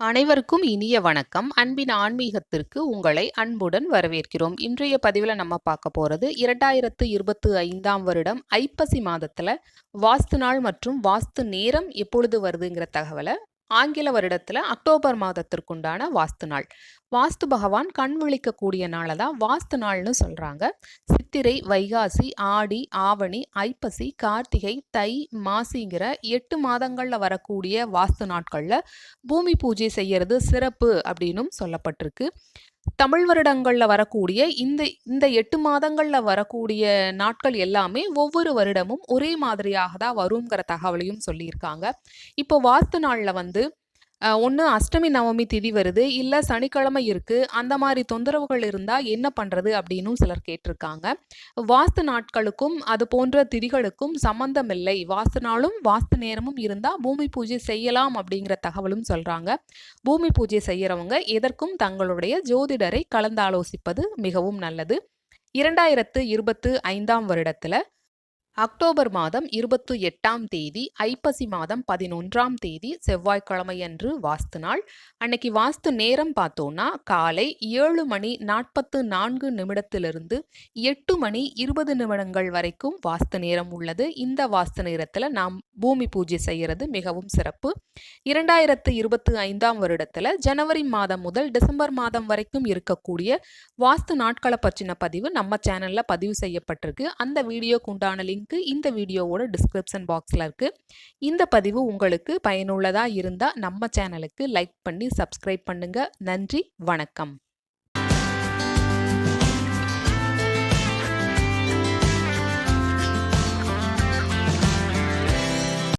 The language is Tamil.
அனைவருக்கும் இனிய வணக்கம். அன்பின் ஆன்மீகத்திற்கு உங்களை அன்புடன் வரவேற்கிறோம். இன்றைய பதிவில் நம்ம பார்க்க போகிறது இரண்டாயிரத்து இருபத்து ஐந்தாம் வருடம் ஐப்பசி மாதத்தில் வாஸ்து நாள் மற்றும் வாஸ்து நேரம் எப்பொழுது வருதுங்கிற தகவலை ஆங்கில வருடத்தில் அக்டோபர் மாதத்திற்குண்டான வாஸ்து நாள். வாஸ்து பகவான் கண் விழிக்கக்கூடிய நாளை தான் வாஸ்து நாள்னு சொல்கிறாங்க சித்திரை வைகாசி ஆடி ஆவணி ஐப்பசி கார்த்திகை தை மாசிங்கிற எட்டு மாதங்களில் வரக்கூடிய வாஸ்து நாட்களில் பூமி பூஜை செய்யறது சிறப்பு அப்படின்னும் சொல்லப்பட்டிருக்கு. தமிழ் வருடங்களில் வரக்கூடிய இந்த இந்த எட்டு மாதங்களில் வரக்கூடிய நாட்கள் எல்லாமே ஒவ்வொரு வருடமும் ஒரே மாதிரியாக தான் வருங்கிற தகவலையும் சொல்லியிருக்காங்க. இப்போ வாஸ்து நாளில் வந்து ஒன்று அஷ்டமி நவமி திதி வருது. இல்லை சனிக்கிழமை இருக்குது அந்த மாதிரி தொந்தரவுகள் இருந்தால் என்ன பண்ணுறது அப்படின்னும் சிலர் கேட்டிருக்காங்க. வாஸ்து நாட்களுக்கும் அது போன்ற திதிகளுக்கும் சம்பந்தம் இல்லை. வாஸ்து நாளும் வாஸ்து நேரமும் இருந்தால் பூமி பூஜை செய்யலாம் அப்படிங்கிற தகவலும் சொல்கிறாங்க பூமி பூஜை செய்கிறவங்க எதற்கும் தங்களுடைய ஜோதிடரை கலந்தாலோசிப்பது மிகவும் நல்லது. இரண்டாயிரத்து இருபத்து ஐந்தாம் வருடத்தில் அக்டோபர் மாதம் இருபத்தி எட்டாம் தேதி ஐப்பசி மாதம் பதினொன்றாம் தேதி செவ்வாய்க்கிழமையன்று வாஸ்து நாள். அன்னைக்கு வாஸ்து நேரம் பார்த்தோன்னா காலை ஏழு மணி நாற்பத்து நான்கு நிமிடத்திலிருந்து எட்டு மணி இருபது நிமிடங்கள் வரைக்கும் வாஸ்து நேரம் உள்ளது. இந்த வாஸ்து நேரத்தில் நாம் பூமி பூஜை செய்கிறது மிகவும் சிறப்பு. இரண்டாயிரத்து இருபத்தி ஐந்தாம் வருடத்தில் ஜனவரி மாதம் முதல் டிசம்பர் மாதம் வரைக்கும் இருக்கக்கூடிய வாஸ்து நாட்களை பற்றின பதிவு நம்ம சேனலில் பதிவு செய்யப்பட்டிருக்கு. அந்த வீடியோக்கு உண்டான லிங்க் லிங்க்கு இந்த வீடியோவோட டிஸ்கிரிப்ஷன் பாக்ஸில் இருக்குது இந்த பதிவு உங்களுக்கு பயனுள்ளதாக இருந்தால் நம்ம சேனலுக்கு லைக் பண்ணி சப்ஸ்கிரைப் பண்ணுங்கள் நன்றி வணக்கம்.